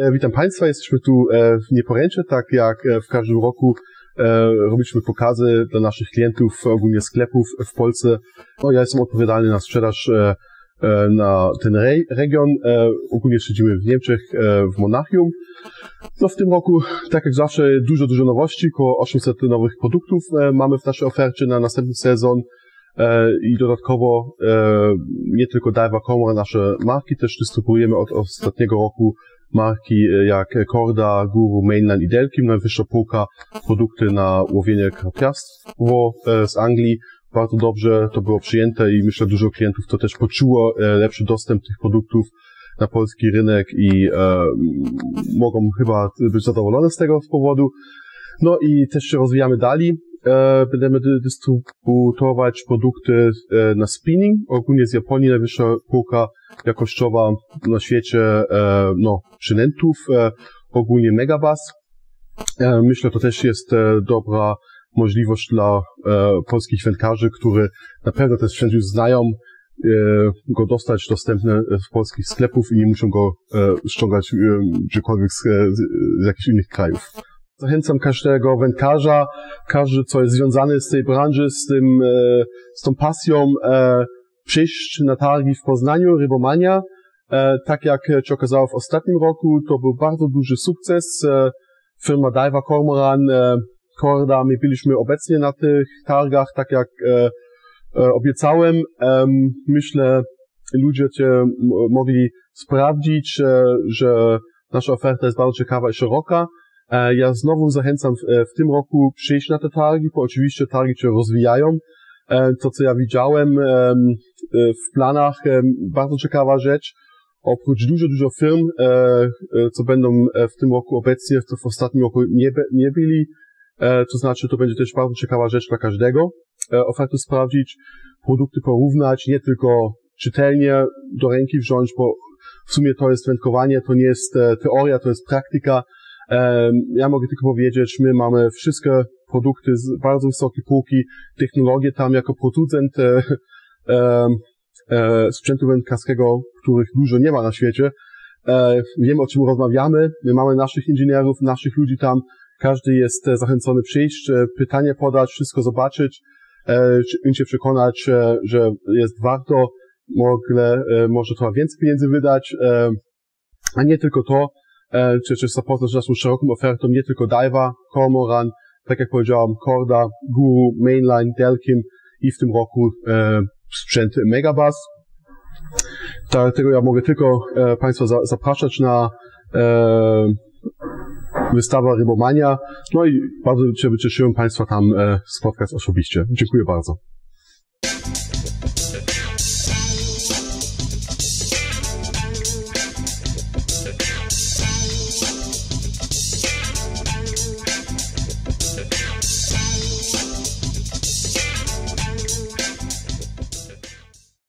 E, witam Państwa, jesteśmy tu e, w Nieporęcze, tak jak e, w każdym roku robiliśmy pokazy dla naszych klientów, ogólnie sklepów w Polsce. No, ja jestem odpowiedzialny na sprzedaż na ten region. Ogólnie siedzimy w Niemczech, w Monachium. No w tym roku, tak jak zawsze, dużo, dużo nowości, około 800 nowych produktów mamy w naszej ofercie na następny sezon. I dodatkowo nie tylko Dive.com, ale nasze marki też dystrybuujemy od ostatniego roku marki e, jak Korda, Guru, Mainline i Delkim, najwyższa półka produkty na łowienie krapiarstwo e, z Anglii. Bardzo dobrze to było przyjęte i myślę, dużo klientów to też poczuło e, lepszy dostęp tych produktów na polski rynek i e, mogą chyba być zadowolone z tego powodu. No i też się rozwijamy dalej. E, będziemy dystrybuować produkty e, na spinning, ogólnie z Japonii najwyższa półka jakościowa na świecie e, no, przynętów, ogólnie Megabus. Myślę, to też jest dobra możliwość dla polskich wędkarzy, którzy na pewno ten sprzęt już znają, go dostać dostępne w polskich sklepów i nie muszą go ściągać gdziekolwiek z, z jakichś innych krajów. Zachęcam każdego wędkarza, każdy, co jest związany z tej branży, z tym, e, z tą pasją, e, przyjść na targi w Poznaniu, Rybomania. E, tak jak się okazało w ostatnim roku, to był bardzo duży sukces. Firma Diver Cormoran, Korda, my byliśmy obecnie na tych targach, tak jak obiecałem. Myślę, ludzie cię mogli sprawdzić, że nasza oferta jest bardzo ciekawa i szeroka. E, ja znowu zachęcam w, e, w tym roku przyjść na te targi, bo oczywiście targi się rozwijają. E, to, co ja widziałem w planach, bardzo ciekawa rzecz. Oprócz dużo, dużo firm, co będą w tym roku obecnie, to w ostatnim roku nie, nie byli, to znaczy to będzie też bardzo ciekawa rzecz dla każdego. Oferty sprawdzić, produkty porównać, nie tylko czytelnie do ręki wziąć, bo w sumie to jest wędkowanie, to nie jest teoria, to jest praktyka, ja mogę tylko powiedzieć, my mamy wszystkie produkty z bardzo wysokiej półki, technologie tam jako producent e, e, sprzętu wędkarskiego, których dużo nie ma na świecie. E, wiemy o czym rozmawiamy, my mamy naszych inżynierów, naszych ludzi tam, każdy jest zachęcony przyjść, e, pytanie podać, wszystko zobaczyć, e, się przekonać, e, że jest warto, mogę, e, może trochę więcej pieniędzy wydać, e, a nie tylko to, E, czy, czy zapoznać naszą szeroką ofertą nie tylko Diva, Cormoran, tak jak powiedziałem, Korda, Guru, Mainline, Delkim i w tym roku e, sprzęt Megabus. Dlatego ja mogę tylko e, Państwa za, zapraszać na e, wystawę Rybomania. No i bardzo się cieszyłem Państwa tam e, spotkać osobiście. Dziękuję bardzo.